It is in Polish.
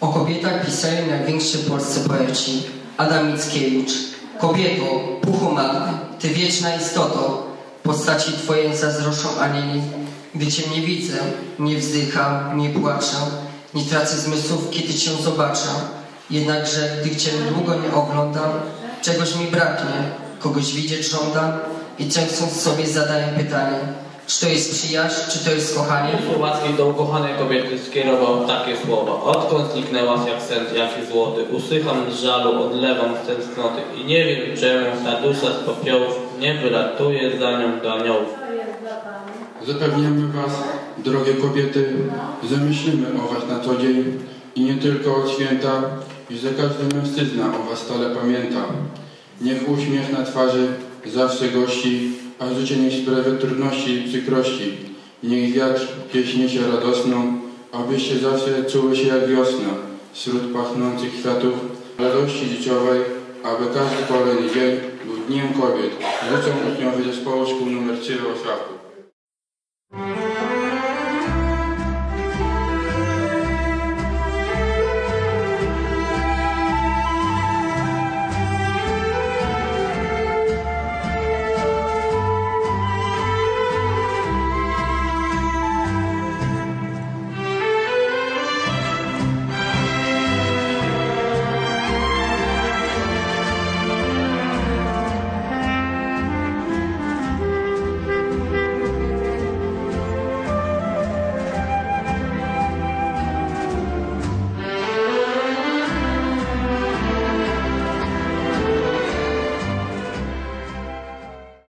O kobietach pisali najwięksi polscy poeci. Adam Mickiewicz. Kobieto, puchomatko, ty wieczna istoto, postaci twojej zazdroszczą anieli. Gdy cię nie widzę, nie wzdycham, nie płaczę, nie tracę zmysłów, kiedy cię zobaczę. Jednakże, gdy cię długo nie oglądam, czegoś mi braknie, kogoś widzieć żądam i często sobie zadaję pytanie, czy to jest przyjaźń, czy to jest kochanie? Słowacki do ukochanej kobiety skierował takie słowa. Odkąd zniknęłaś jak sen, jaki złoty, usycham z żalu, odlewam z tęsknoty i nie wiem czemu ta dusza z popiołów nie wylatuje za nią do aniołów. Zapewniamy Was, drogie kobiety, że myślimy o Was na co dzień i nie tylko od święta, i że każdy mężczyzna o Was stale pamięta. Niech uśmiech na twarzy zawsze gości, a życie nie sprawia trudności i przykrości. Niech wiatr pieśni się radosną, abyście zawsze czuły się jak wiosna, wśród pachnących kwiatów, radości życiowej, aby każdy kolejny dzień był Dniem Kobiet. Życzę uczniowie zespołu szkół nr 3 w Oświatku.